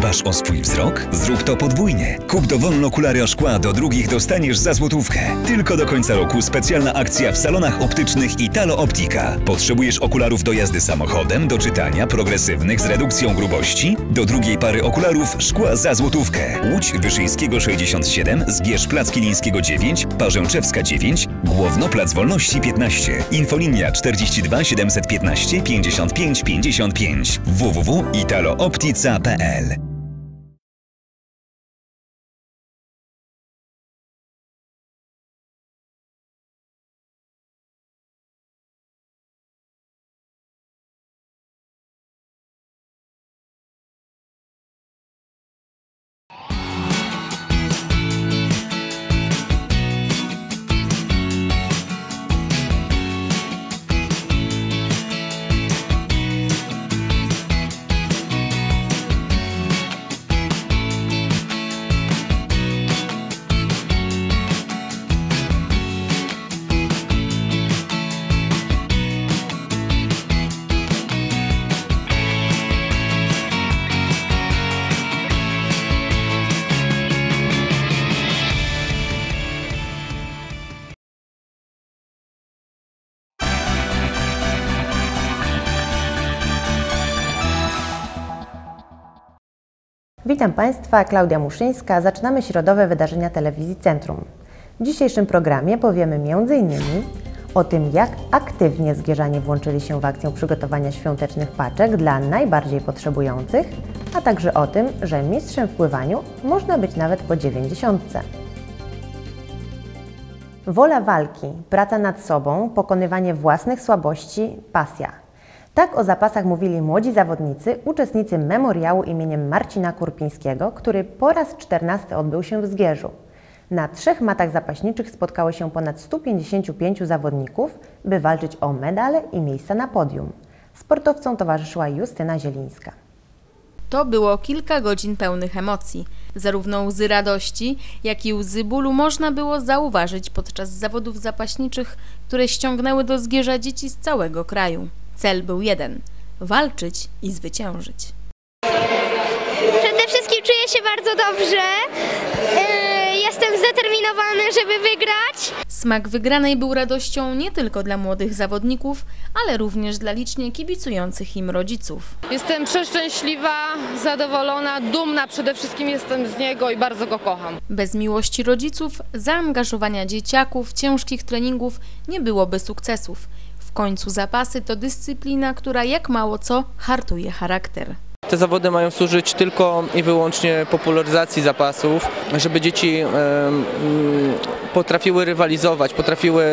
Dbasz o swój wzrok? Zrób to podwójnie. Kup dowolne okulary o szkła, do drugich dostaniesz za złotówkę. Tylko do końca roku specjalna akcja w salonach optycznych Italo Optika. Potrzebujesz okularów do jazdy samochodem, do czytania, progresywnych z redukcją grubości? Do drugiej pary okularów szkła za złotówkę. Łódź Wyszyńskiego 67, Zgierz Plac Kilińskiego 9, Parzęczewska 9, Głowno Plac Wolności 15. Infolinia 42 715 55 55 www.italooptica.pl Witam Państwa, Klaudia Muszyńska. Zaczynamy środowe wydarzenia telewizji Centrum. W dzisiejszym programie powiemy m.in. o tym, jak aktywnie zgierzanie włączyli się w akcję przygotowania świątecznych paczek dla najbardziej potrzebujących, a także o tym, że mistrzem w pływaniu można być nawet po dziewięćdziesiątce. Wola walki, praca nad sobą, pokonywanie własnych słabości, pasja. Tak o zapasach mówili młodzi zawodnicy, uczestnicy memoriału imieniem Marcina Kurpińskiego, który po raz 14 odbył się w Zgierzu. Na trzech matach zapaśniczych spotkało się ponad 155 zawodników, by walczyć o medale i miejsca na podium. Sportowcom towarzyszyła Justyna Zielińska. To było kilka godzin pełnych emocji. Zarówno łzy radości, jak i łzy bólu można było zauważyć podczas zawodów zapaśniczych, które ściągnęły do Zgierza dzieci z całego kraju. Cel był jeden walczyć i zwyciężyć. Przede wszystkim czuję się bardzo dobrze. Yy, Jestem zdeterminowany, żeby wygrać. Smak wygranej był radością nie tylko dla młodych zawodników, ale również dla licznie kibicujących im rodziców. Jestem przeszczęśliwa, zadowolona, dumna przede wszystkim jestem z niego i bardzo go kocham. Bez miłości rodziców, zaangażowania dzieciaków, ciężkich treningów nie byłoby sukcesów. W końcu zapasy to dyscyplina, która jak mało co hartuje charakter. Te zawody mają służyć tylko i wyłącznie popularyzacji zapasów, żeby dzieci mm, potrafiły rywalizować, potrafiły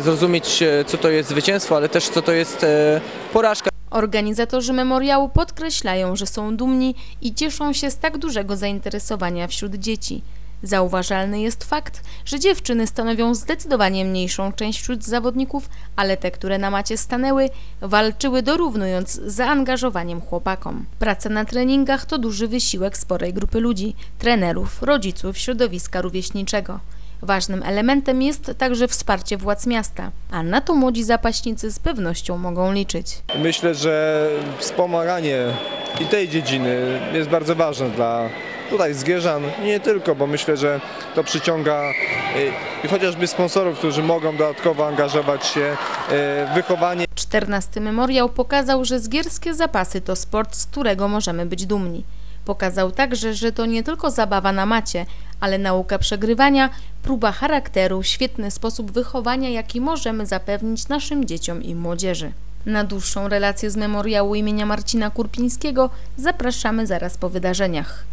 zrozumieć, e, co to jest zwycięstwo, ale też co to jest e, porażka. Organizatorzy memoriału podkreślają, że są dumni i cieszą się z tak dużego zainteresowania wśród dzieci. Zauważalny jest fakt, że dziewczyny stanowią zdecydowanie mniejszą część wśród zawodników, ale te, które na macie stanęły, walczyły dorównując zaangażowaniem chłopakom. Praca na treningach to duży wysiłek sporej grupy ludzi, trenerów, rodziców, środowiska rówieśniczego. Ważnym elementem jest także wsparcie władz miasta, a na to młodzi zapaśnicy z pewnością mogą liczyć. Myślę, że wspomaganie i tej dziedziny jest bardzo ważne dla tutaj Zgierzan, nie tylko, bo myślę, że to przyciąga y, i chociażby sponsorów, którzy mogą dodatkowo angażować się y, w wychowanie 14 memoriał pokazał, że zgierskie zapasy to sport, z którego możemy być dumni. Pokazał także, że to nie tylko zabawa na macie, ale nauka przegrywania, próba charakteru, świetny sposób wychowania, jaki możemy zapewnić naszym dzieciom i młodzieży. Na dłuższą relację z memoriału imienia Marcina Kurpińskiego zapraszamy zaraz po wydarzeniach.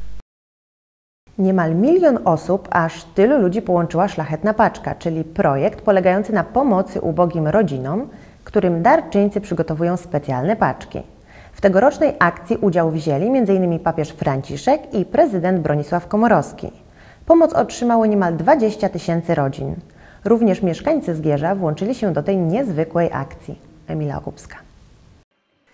Niemal milion osób, aż tylu ludzi połączyła Szlachetna Paczka, czyli projekt polegający na pomocy ubogim rodzinom, którym darczyńcy przygotowują specjalne paczki. W tegorocznej akcji udział wzięli m.in. papież Franciszek i prezydent Bronisław Komorowski. Pomoc otrzymało niemal 20 tysięcy rodzin. Również mieszkańcy Zgierza włączyli się do tej niezwykłej akcji. Emila Okupska.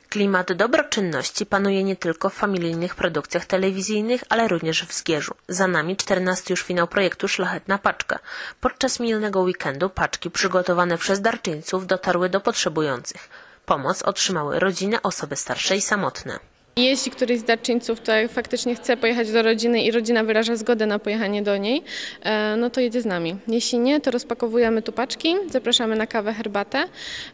Klimat dobroczynności panuje nie tylko w familijnych produkcjach telewizyjnych, ale również w Zgierzu. Za nami 14 już finał projektu Szlachetna Paczka. Podczas minionego weekendu paczki przygotowane przez darczyńców dotarły do potrzebujących. Pomoc otrzymały rodziny, osoby starsze i samotne. Jeśli któryś z darczyńców to faktycznie chce pojechać do rodziny i rodzina wyraża zgodę na pojechanie do niej, e, no to jedzie z nami. Jeśli nie, to rozpakowujemy tu paczki, zapraszamy na kawę, herbatę,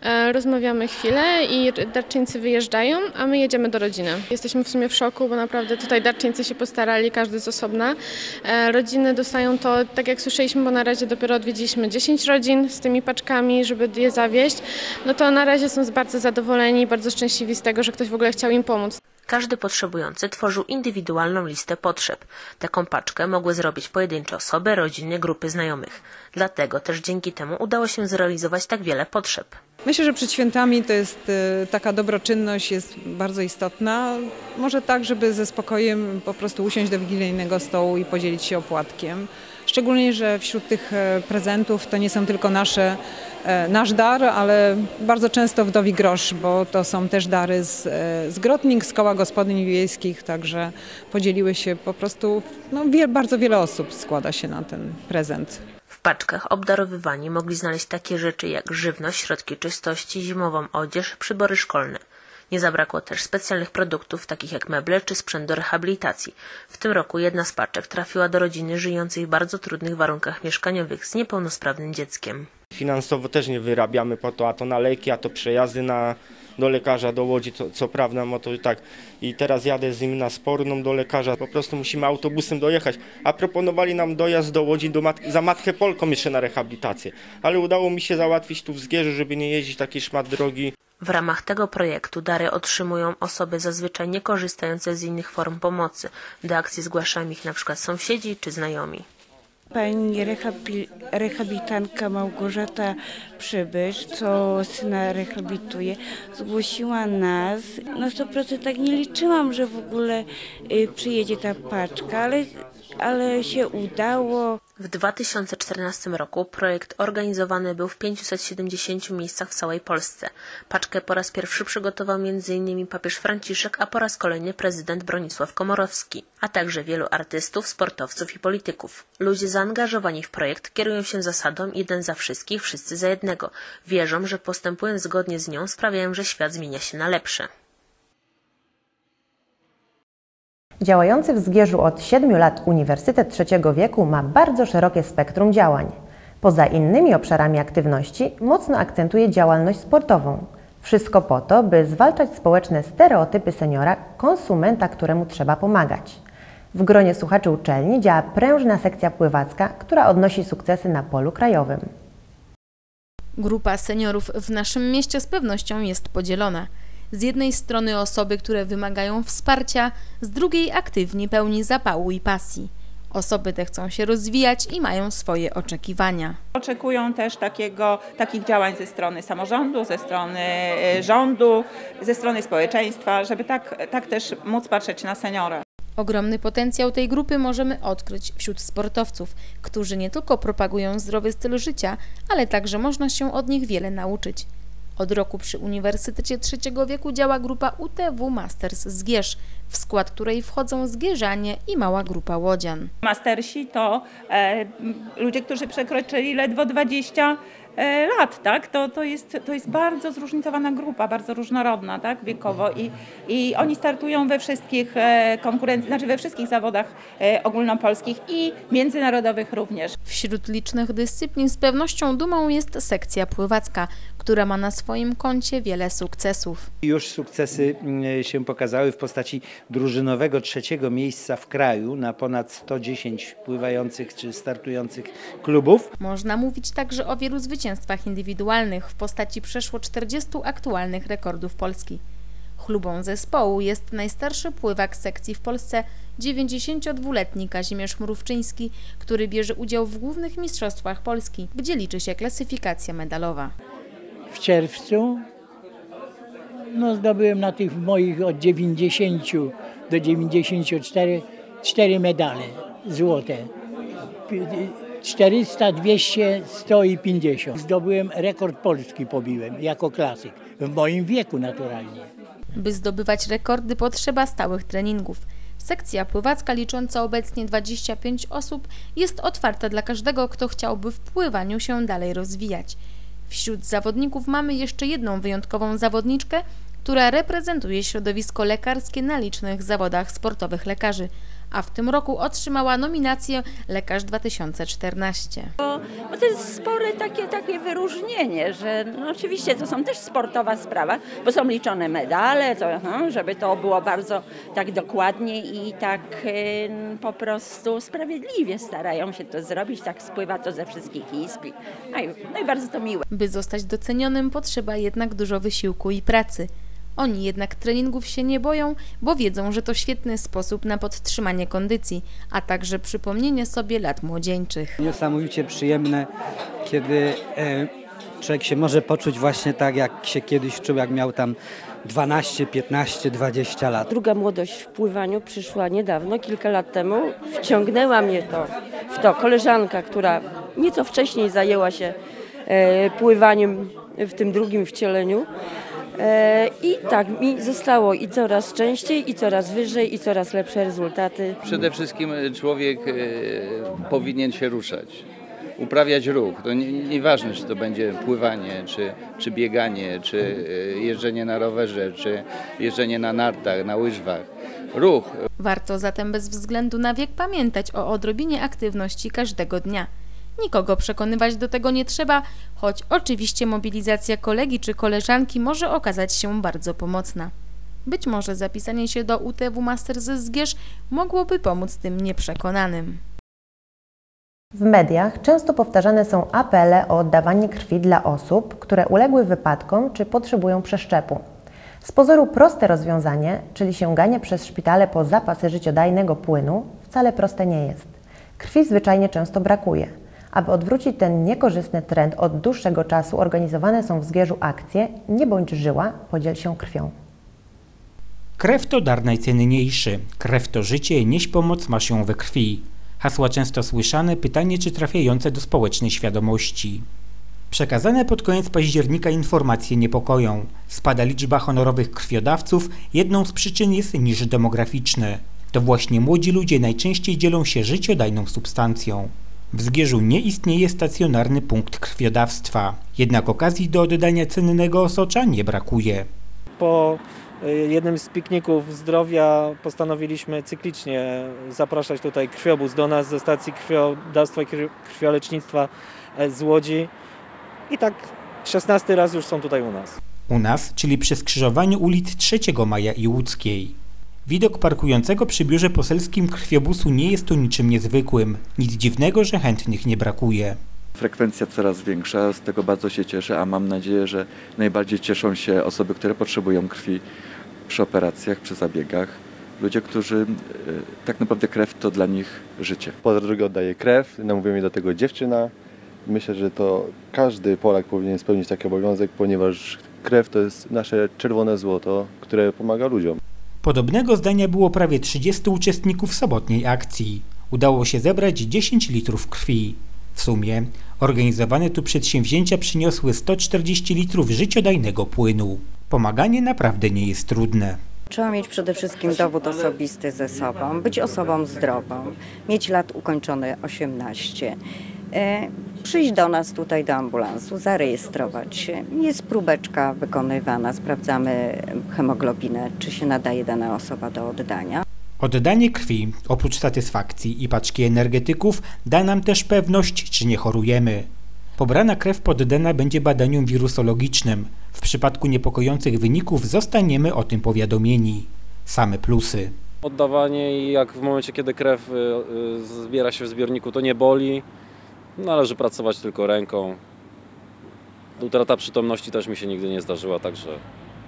e, rozmawiamy chwilę i darczyńcy wyjeżdżają, a my jedziemy do rodziny. Jesteśmy w sumie w szoku, bo naprawdę tutaj darczyńcy się postarali, każdy z osobna. E, Rodziny dostają to, tak jak słyszeliśmy, bo na razie dopiero odwiedziliśmy 10 rodzin z tymi paczkami, żeby je zawieźć, no to na razie są bardzo zadowoleni bardzo szczęśliwi z tego, że ktoś w ogóle chciał im pomóc. Każdy potrzebujący tworzył indywidualną listę potrzeb. Taką paczkę mogły zrobić pojedyncze osoby, rodziny, grupy znajomych. Dlatego też dzięki temu udało się zrealizować tak wiele potrzeb. Myślę, że przed świętami to jest e, taka dobroczynność jest bardzo istotna. Może tak, żeby ze spokojem po prostu usiąść do wigilijnego stołu i podzielić się opłatkiem. Szczególnie, że wśród tych e, prezentów to nie są tylko nasze, e, nasz dar, ale bardzo często wdowi grosz, bo to są też dary z, e, z Grotnik, z koła gospodyń wiejskich, także podzieliły się po prostu, no wie, bardzo wiele osób składa się na ten prezent. W paczkach obdarowywani mogli znaleźć takie rzeczy jak żywność, środki czystości, zimową odzież, przybory szkolne. Nie zabrakło też specjalnych produktów, takich jak meble czy sprzęt do rehabilitacji. W tym roku jedna z paczek trafiła do rodziny żyjącej w bardzo trudnych warunkach mieszkaniowych z niepełnosprawnym dzieckiem. Finansowo też nie wyrabiamy po to, a to na leki, a to przejazdy na, do lekarza, do Łodzi, co, co prawda, no to tak. I teraz jadę z nim na sporną do lekarza, po prostu musimy autobusem dojechać. A proponowali nam dojazd do Łodzi do mat za Matkę Polką jeszcze na rehabilitację. Ale udało mi się załatwić tu w Zgierzu, żeby nie jeździć taki szmat drogi. W ramach tego projektu dary otrzymują osoby zazwyczaj niekorzystające z innych form pomocy. Do akcji zgłaszają ich przykład sąsiedzi czy znajomi. Pani rehabil- rehabilitantka Małgorzata Przybysz, co syna rehabilituje, zgłosiła nas. Na 100% tak nie liczyłam, że w ogóle y, przyjedzie ta paczka, ale, ale się udało. W 2014 roku projekt organizowany był w 570 miejscach w całej Polsce. Paczkę po raz pierwszy przygotował m.in. papież Franciszek, a po raz kolejny prezydent Bronisław Komorowski, a także wielu artystów, sportowców i polityków. Ludzie zaangażowani w projekt kierują się zasadą jeden za wszystkich, wszyscy za jednego. Wierzą, że postępując zgodnie z nią sprawiają, że świat zmienia się na lepsze. Działający w Zgierzu od 7 lat Uniwersytet Trzeciego Wieku ma bardzo szerokie spektrum działań. Poza innymi obszarami aktywności mocno akcentuje działalność sportową. Wszystko po to, by zwalczać społeczne stereotypy seniora, konsumenta, któremu trzeba pomagać. W gronie słuchaczy uczelni działa prężna sekcja pływacka, która odnosi sukcesy na polu krajowym. Grupa seniorów w naszym mieście z pewnością jest podzielona. Z jednej strony osoby, które wymagają wsparcia, z drugiej aktywni pełni zapału i pasji. Osoby te chcą się rozwijać i mają swoje oczekiwania. Oczekują też takiego, takich działań ze strony samorządu, ze strony e, rządu, ze strony społeczeństwa, żeby tak, tak też móc patrzeć na seniora. Ogromny potencjał tej grupy możemy odkryć wśród sportowców, którzy nie tylko propagują zdrowy styl życia, ale także można się od nich wiele nauczyć. Od roku przy Uniwersytecie Trzeciego Wieku działa grupa UTW Masters Zgierz, w skład której wchodzą Zgierzanie i mała grupa Łodzian. Mastersi to e, ludzie, którzy przekroczyli ledwo 20 e, lat, tak? To, to, jest, to jest bardzo zróżnicowana grupa, bardzo różnorodna, tak? Wiekowo i, i oni startują we wszystkich e, konkurenc- znaczy we wszystkich zawodach e, ogólnopolskich i międzynarodowych również. Wśród licznych dyscyplin z pewnością dumą jest sekcja pływacka, która ma na swoim koncie wiele sukcesów. Już sukcesy mm, się pokazały w postaci drużynowego trzeciego miejsca w kraju na ponad 110 pływających czy startujących klubów. Można mówić także o wielu zwycięstwach indywidualnych w postaci przeszło 40 aktualnych rekordów Polski. Chlubą zespołu jest najstarszy pływak sekcji w Polsce, 92-letni Kazimierz Mrówczyński, który bierze udział w głównych mistrzostwach Polski, gdzie liczy się klasyfikacja medalowa. W czerwcu no, zdobyłem na tych moich od 90 do 94 cztery medale złote. Pi- 400, 200, 100 i 50. Zdobyłem rekord polski pobiłem jako klasyk. W moim wieku naturalnie. By zdobywać rekordy potrzeba stałych treningów. Sekcja pływacka licząca obecnie 25 osób jest otwarta dla każdego, kto chciałby w pływaniu się dalej rozwijać. Wśród zawodników mamy jeszcze jedną wyjątkową zawodniczkę, która reprezentuje środowisko lekarskie na licznych zawodach sportowych lekarzy, a w tym roku otrzymała nominację Lekarz 2014. Bo, bo to jest spore takie, takie wyróżnienie, że no oczywiście to są też sportowa sprawa, bo są liczone medale, to, żeby to było bardzo tak dokładnie i tak po prostu sprawiedliwie starają się to zrobić, tak spływa to ze wszystkich izb. No i, no i bardzo to miłe. By zostać docenionym potrzeba jednak dużo wysiłku i pracy. Oni jednak treningów się nie boją, bo wiedzą, że to świetny sposób na podtrzymanie kondycji, a także przypomnienie sobie lat młodzieńczych. Niesamowicie przyjemne, kiedy e, człowiek się może poczuć właśnie tak, jak się kiedyś czuł, jak miał tam 12, 15, 20 lat. Druga młodość w pływaniu przyszła niedawno, kilka lat temu. Wciągnęła mnie to w to koleżanka, która nieco wcześniej zajęła się e, pływaniem w tym drugim wcieleniu. E, I tak mi zostało i coraz częściej, i coraz wyżej, i coraz lepsze rezultaty. Przede wszystkim człowiek e, powinien się ruszać, uprawiać ruch. To nie- nieważne, czy to będzie pływanie, czy, czy bieganie, czy e, jeżdżenie na rowerze, czy jeżdżenie na nartach, na łyżwach. Ruch. Warto zatem bez względu na wiek pamiętać o odrobinie aktywności każdego dnia. Nikogo przekonywać do tego nie trzeba, choć oczywiście mobilizacja kolegi czy koleżanki może okazać się bardzo pomocna. Być może zapisanie się do UTW Masters Zgierz mogłoby pomóc tym nieprzekonanym. W mediach często powtarzane są apele o oddawanie krwi dla osób, które uległy wypadkom czy potrzebują przeszczepu. Z pozoru proste rozwiązanie, czyli sięganie przez szpitale po zapasy życiodajnego płynu, wcale proste nie jest. Krwi zwyczajnie często brakuje. Aby odwrócić ten niekorzystny trend od dłuższego czasu organizowane są w Zgierzu akcje Nie bądź żyła, podziel się krwią. Krew to dar najcenniejszy. Krew to życie, nieś pomoc masz ją we krwi. Hasła często słyszane, pytanie czy trafiające do społecznej świadomości. Przekazane pod koniec października informacje niepokoją. Spada liczba honorowych krwiodawców, jedną z przyczyn jest niż demograficzny. To właśnie młodzi ludzie najczęściej dzielą się życiodajną substancją. W Zgierzu nie istnieje stacjonarny punkt krwiodawstwa, jednak okazji do oddania cennego osocza nie brakuje. Po y, jednym z pikników zdrowia postanowiliśmy cyklicznie zapraszać tutaj krwiobóz do nas ze stacji krwiodawstwa i krwi- krwiolecznictwa e, z Łodzi. I tak 16 raz już są tutaj u nas. U nas, czyli przy skrzyżowaniu ulic 3 Maja i Łódzkiej. Widok parkującego przy biurze poselskim krwiobusu nie jest tu niczym niezwykłym. Nic dziwnego, że chętnych nie brakuje. Frekwencja coraz większa, z tego bardzo się cieszę, a mam nadzieję, że najbardziej cieszą się osoby, które potrzebują krwi przy operacjach, przy zabiegach. Ludzie, którzy e, tak naprawdę krew to dla nich życie. Po drugie oddaje krew, namówiła mnie do tego dziewczyna. Myślę, że to każdy Polak powinien spełnić taki obowiązek, ponieważ krew to jest nasze czerwone złoto, które pomaga ludziom. Podobnego zdania było prawie 30 uczestników sobotniej akcji. Udało się zebrać 10 litrów krwi. W sumie organizowane tu przedsięwzięcia przyniosły 140 litrów życiodajnego płynu. Pomaganie naprawdę nie jest trudne. Trzeba mieć przede wszystkim dowód osobisty ze sobą, być osobą zdrową, mieć lat ukończone 18. Przyjść do nas tutaj do ambulansu, zarejestrować się. Jest próbeczka wykonywana, sprawdzamy hemoglobinę, czy się nadaje dana osoba do oddania. Oddanie krwi, oprócz satysfakcji i paczki energetyków, da nam też pewność, czy nie chorujemy. Pobrana krew poddana będzie badaniom wirusologicznym. W przypadku niepokojących wyników zostaniemy o tym powiadomieni. Same plusy. Oddawanie i jak w momencie, kiedy krew y, y, zbiera się w zbiorniku, to nie boli. Należy pracować tylko ręką. Utrata przytomności też mi się nigdy nie zdarzyła, także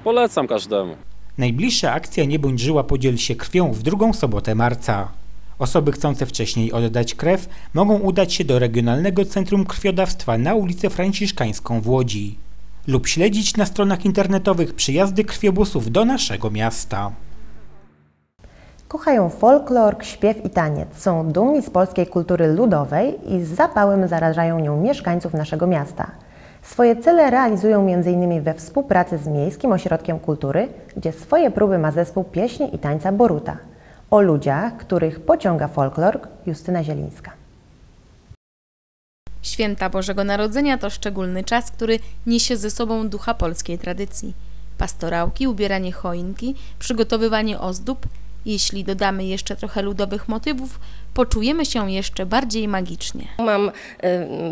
polecam każdemu. Najbliższa akcja Nie bądź żyła podziel się krwią w drugą sobotę marca. Osoby chcące wcześniej oddać krew mogą udać się do Regionalnego Centrum Krwiodawstwa na ulicę Franciszkańską w Łodzi lub śledzić na stronach internetowych przyjazdy krwiobusów do naszego miasta. Kochają folklor, śpiew i taniec. Są dumni z polskiej kultury ludowej i z zapałem zarażają nią mieszkańców naszego miasta. Swoje cele realizują m.in. we współpracy z Miejskim Ośrodkiem Kultury, gdzie swoje próby ma zespół pieśni i tańca Boruta. O ludziach, których pociąga folklor, Justyna Zielińska. Święta Bożego Narodzenia to szczególny czas, który niesie ze sobą ducha polskiej tradycji. Pastorałki, ubieranie choinki, przygotowywanie ozdób. Jeśli dodamy jeszcze trochę ludowych motywów, poczujemy się jeszcze bardziej magicznie. Mam y,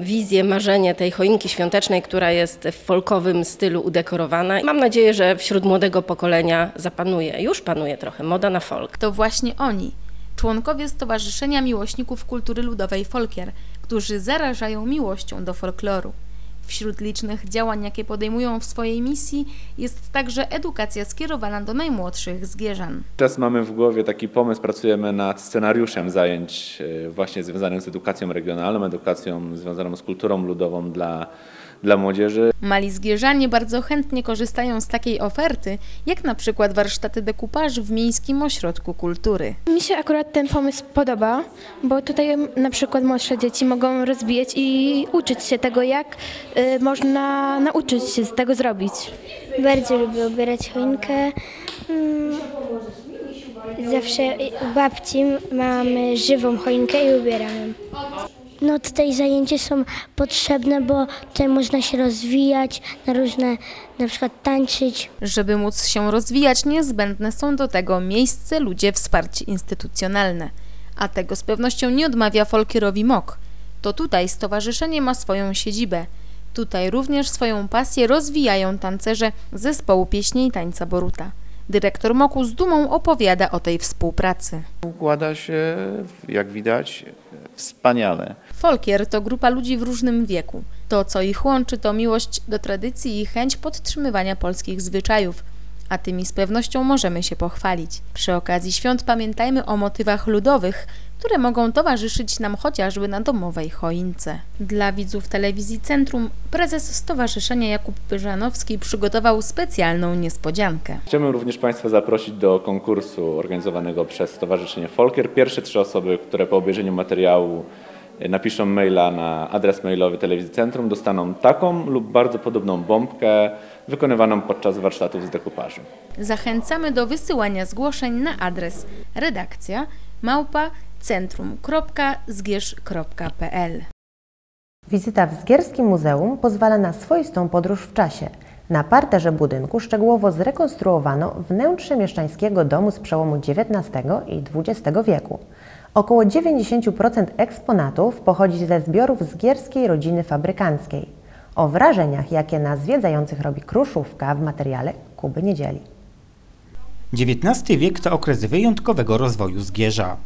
wizję, marzenie tej choinki świątecznej, która jest w folkowym stylu udekorowana. Mam nadzieję, że wśród młodego pokolenia zapanuje, już panuje trochę moda na folk. To właśnie oni, członkowie Stowarzyszenia Miłośników Kultury Ludowej Folkier, którzy zarażają miłością do folkloru. Wśród licznych działań, jakie podejmują w swojej misji, jest także edukacja skierowana do najmłodszych zgierzan. Teraz mamy w głowie taki pomysł, pracujemy nad scenariuszem zajęć e, właśnie związanych z edukacją regionalną, edukacją związaną z kulturą ludową dla, dla młodzieży. Mali zgierzanie bardzo chętnie korzystają z takiej oferty, jak na przykład warsztaty dekupażu w Miejskim Ośrodku Kultury. Mi się akurat ten pomysł podoba, bo tutaj na przykład młodsze dzieci mogą rozwijać i uczyć się tego, jak y, można nauczyć się z tego zrobić. Bardzo lubię ubierać choinkę. Mm, Zawsze u babci mamy żywą choinkę i ubieramy. No tutaj zajęcia są potrzebne, bo tutaj można się rozwijać, na różne, na przykład tańczyć. Żeby móc się rozwijać, niezbędne są do tego miejsce, ludzie, wsparcie instytucjonalne. A tego z pewnością nie odmawia Folkierowi MOK. To tutaj stowarzyszenie ma swoją siedzibę. Tutaj również swoją pasję rozwijają tancerze zespołu pieśni i tańca Boruta. Dyrektor MOK-u z dumą opowiada o tej współpracy. Układa się, jak widać, wspaniale. Folkier to grupa ludzi w różnym wieku. To, co ich łączy, to miłość do tradycji i chęć podtrzymywania polskich zwyczajów, a tymi z pewnością możemy się pochwalić. Przy okazji świąt pamiętajmy o motywach ludowych, które mogą towarzyszyć nam chociażby na domowej choince. Dla widzów telewizji Centrum prezes Stowarzyszenia Jakub Pyżanowski przygotował specjalną niespodziankę. Chcemy również Państwa zaprosić do konkursu organizowanego przez Stowarzyszenie Folkier. Pierwsze trzy osoby, które po obejrzeniu materiału napiszą maila na adres mailowy Telewizji Centrum, dostaną taką lub bardzo podobną bombkę wykonywaną podczas warsztatów z dekupażu. Zachęcamy do wysyłania zgłoszeń na adres redakcja małpa centrum.zgierz.pl Wizyta w Zgierskim Muzeum pozwala na swoistą podróż w czasie. Na parterze budynku szczegółowo zrekonstruowano wnętrze mieszczańskiego domu z przełomu XIX i XX wieku. Około 90% eksponatów pochodzi ze zbiorów zgierskiej rodziny fabrykanckiej. O wrażeniach, jakie na zwiedzających robi Kruszówka w materiale Kuby Niedzieli. XIX wiek to okres wyjątkowego rozwoju Zgierza.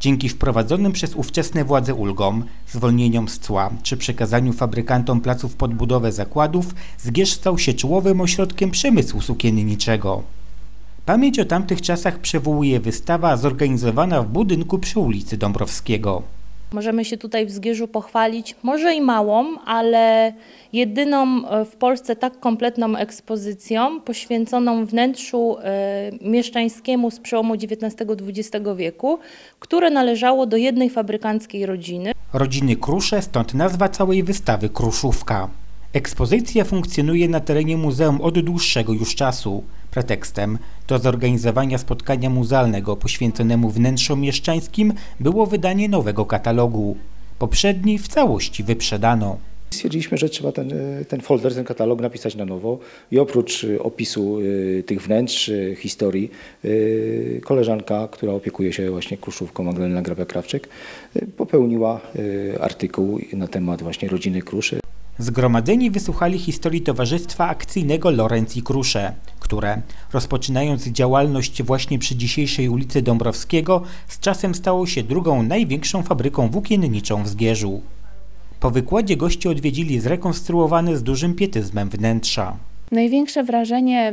Dzięki wprowadzonym przez ówczesne władze ulgom, zwolnieniom z cła czy przekazaniu fabrykantom placów pod budowę zakładów, Zgierz stał się czołowym ośrodkiem przemysłu sukienniczego. Pamięć o tamtych czasach przywołuje wystawa zorganizowana w budynku przy ulicy Dąbrowskiego. Możemy się tutaj w Zgierzu pochwalić, może i małą, ale jedyną w Polsce tak kompletną ekspozycją poświęconą wnętrzu e, mieszczańskiemu z przełomu XIX-XX wieku, które należało do jednej fabrykanckiej rodziny. Rodziny Krusze, stąd nazwa całej wystawy Kruszówka. Ekspozycja funkcjonuje na terenie muzeum od dłuższego już czasu. Pretekstem do zorganizowania spotkania muzealnego poświęconemu wnętrzom mieszczańskim było wydanie nowego katalogu. Poprzedni w całości wyprzedano. Stwierdziliśmy, że trzeba ten, ten folder, ten katalog napisać na nowo i oprócz opisu tych wnętrz, historii, koleżanka, która opiekuje się właśnie Kruszówką, Magdalena Grabia-Krawczyk, popełniła artykuł na temat właśnie rodziny Kruszy. Zgromadzeni wysłuchali historii Towarzystwa Akcyjnego Lorenz i Krusze, które, rozpoczynając działalność właśnie przy dzisiejszej ulicy Dąbrowskiego, z czasem stało się drugą największą fabryką włókienniczą w Zgierzu. Po wykładzie goście odwiedzili zrekonstruowane z dużym pietyzmem wnętrza. Największe wrażenie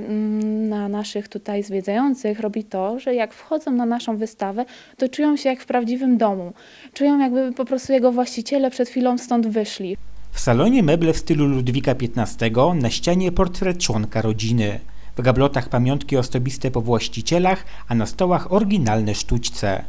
na naszych tutaj zwiedzających robi to, że jak wchodzą na naszą wystawę, to czują się jak w prawdziwym domu. Czują jakby po prostu jego właściciele przed chwilą stąd wyszli. W salonie meble w stylu Ludwika XV, na ścianie portret członka rodziny. W gablotach pamiątki osobiste po właścicielach, a na stołach oryginalne sztućce.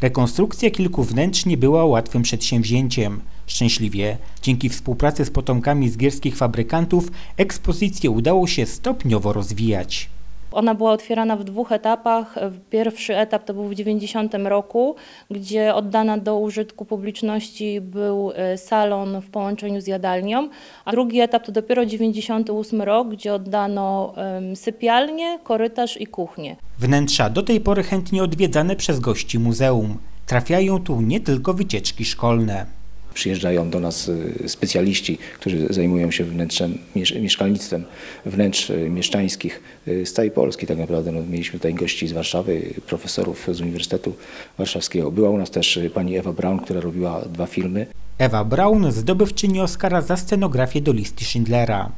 Rekonstrukcja kilku wnętrz nie była łatwym przedsięwzięciem. Szczęśliwie, dzięki współpracy z potomkami zgierskich fabrykantów, ekspozycję udało się stopniowo rozwijać. Ona była otwierana w dwóch etapach. Pierwszy etap to był w 90 roku, gdzie oddana do użytku publiczności był e, salon w połączeniu z jadalnią, a drugi etap to dopiero 98 rok, gdzie oddano sypialnię, korytarz i kuchnię. Wnętrza do tej pory chętnie odwiedzane przez gości muzeum. Trafiają tu nie tylko wycieczki szkolne. Przyjeżdżają do nas y, specjaliści, którzy zajmują się wnętrzem, miesz- mieszkalnictwem wnętrz y, mieszczańskich y, z całej Polski. Tak naprawdę no, mieliśmy tutaj gości z Warszawy, profesorów z Uniwersytetu Warszawskiego. Była u nas też pani Ewa Braun, która robiła dwa filmy. Ewa Braun, zdobywczyni Oscara za scenografię do listy Schindlera.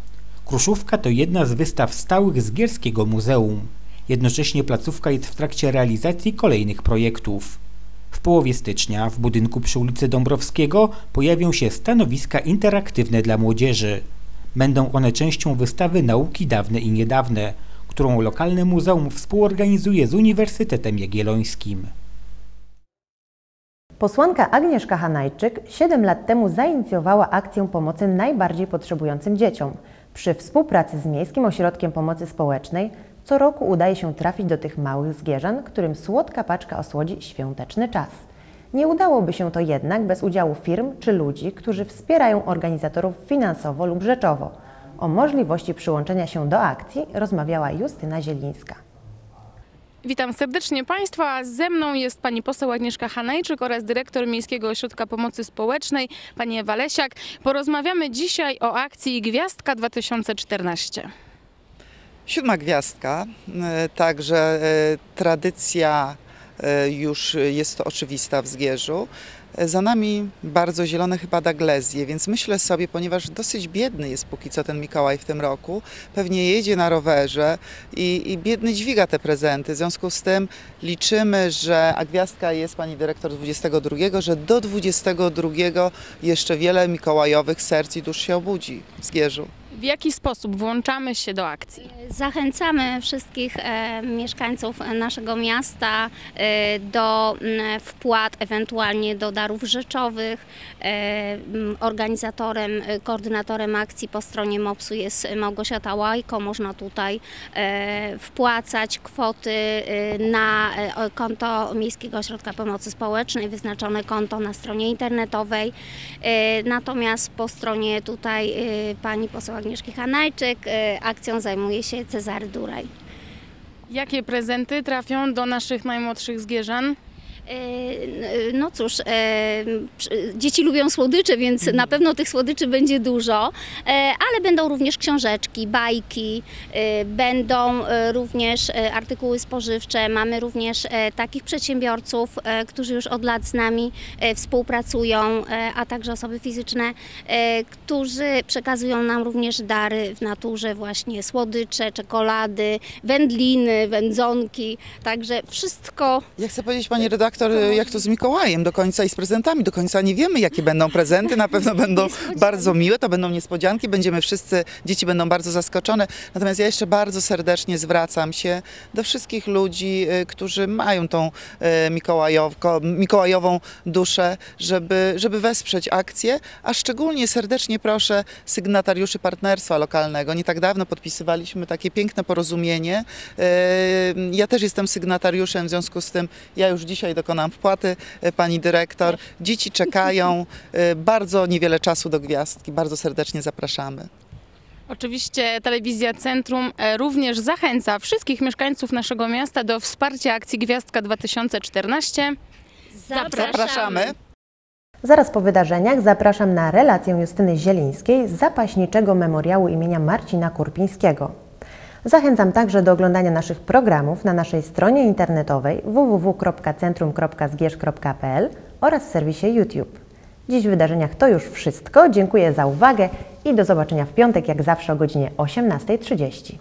Kruszówka to jedna z wystaw stałych z Gierskiego Muzeum. Jednocześnie placówka jest w trakcie realizacji kolejnych projektów. Połowie stycznia w budynku przy ulicy Dąbrowskiego pojawią się stanowiska interaktywne dla młodzieży. Będą one częścią wystawy Nauki dawne i niedawne, którą lokalne muzeum współorganizuje z Uniwersytetem Jagiellońskim. Posłanka Agnieszka Hanajczyk 7 lat temu zainicjowała akcję pomocy najbardziej potrzebującym dzieciom. Przy współpracy z Miejskim Ośrodkiem Pomocy Społecznej co roku udaje się trafić do tych małych zwierzan, którym słodka paczka osłodzi świąteczny czas. Nie udałoby się to jednak bez udziału firm czy ludzi, którzy wspierają organizatorów finansowo lub rzeczowo. O możliwości przyłączenia się do akcji rozmawiała Justyna Zielińska. Witam serdecznie Państwa. Ze mną jest pani poseł Agnieszka Hanajczyk oraz dyrektor Miejskiego Ośrodka Pomocy Społecznej, pani Ewa Lesiak. Porozmawiamy dzisiaj o akcji Gwiazdka 2014. Siódma gwiazdka, e, także e, tradycja e, już jest to oczywista w Zgierzu. Za nami bardzo zielone chyba daglezje, więc myślę sobie, ponieważ dosyć biedny jest póki co ten Mikołaj w tym roku, pewnie jedzie na rowerze i, i biedny dźwiga te prezenty. W związku z tym liczymy, że, a gwiazdka jest pani dyrektor 22, że do 22 jeszcze wiele mikołajowych serc i dusz się obudzi w Zgierzu. W jaki sposób włączamy się do akcji? Zachęcamy wszystkich e, mieszkańców naszego miasta e, do wpłat, ewentualnie do darów rzeczowych. E, organizatorem, koordynatorem akcji po stronie MOPS-u jest Małgorzata Łajko. Można tutaj wpłacać kwoty na konto Miejskiego Ośrodka Pomocy Społecznej, wyznaczone konto na stronie internetowej. Natomiast po stronie tutaj pani poseł Agnieszki Hanajczyk e, akcją zajmuje się Cezary Duraj. Jakie prezenty trafią do naszych najmłodszych zgierzan? E, No cóż, e, dzieci lubią słodycze, więc na pewno tych słodyczy będzie dużo, e, ale będą również książeczki, bajki, będą również artykuły spożywcze. Mamy również takich przedsiębiorców, którzy już od lat z nami współpracują, a także osoby fizyczne, którzy przekazują nam również dary w naturze, właśnie słodycze, czekolady, wędliny, wędzonki, także wszystko Ja chcę powiedzieć Pani redaktor, jak to z Mikołajem do końca i z prezentami. Do końca nie wiemy, jakie będą prezenty. Na pewno będą bardzo miłe, to będą niespodzianki. Będziemy wszyscy, dzieci będą bardzo zaskoczone. Natomiast ja jeszcze bardzo serdecznie zwracam się do wszystkich ludzi, y, którzy mają tą y, mikołajowko, mikołajową duszę, żeby, żeby wesprzeć akcję, a szczególnie serdecznie proszę sygnatariuszy partnerstwa lokalnego. Nie tak dawno podpisywaliśmy takie piękne porozumienie. Y, Ja też jestem sygnatariuszem, w związku z tym ja już dzisiaj dokonam wpłaty, y, pani dyrektor. Dzieci czekają, y, bardzo niewiele czasu do gwiazdki. Bardzo serdecznie zapraszamy. Oczywiście Telewizja Centrum e, również zachęca wszystkich mieszkańców naszego miasta do wsparcia akcji Gwiazdka 2014. Zapraszamy. Zaraz po wydarzeniach zapraszam na relację Justyny Zielińskiej z zapaśniczego memoriału imienia Marcina Kurpińskiego. Zachęcam także do oglądania naszych programów na naszej stronie internetowej www.centrum.zgierz.pl oraz w serwisie YouTube. Dziś w wydarzeniach to już wszystko. Dziękuję za uwagę i do zobaczenia w piątek jak zawsze o godzinie 18.30.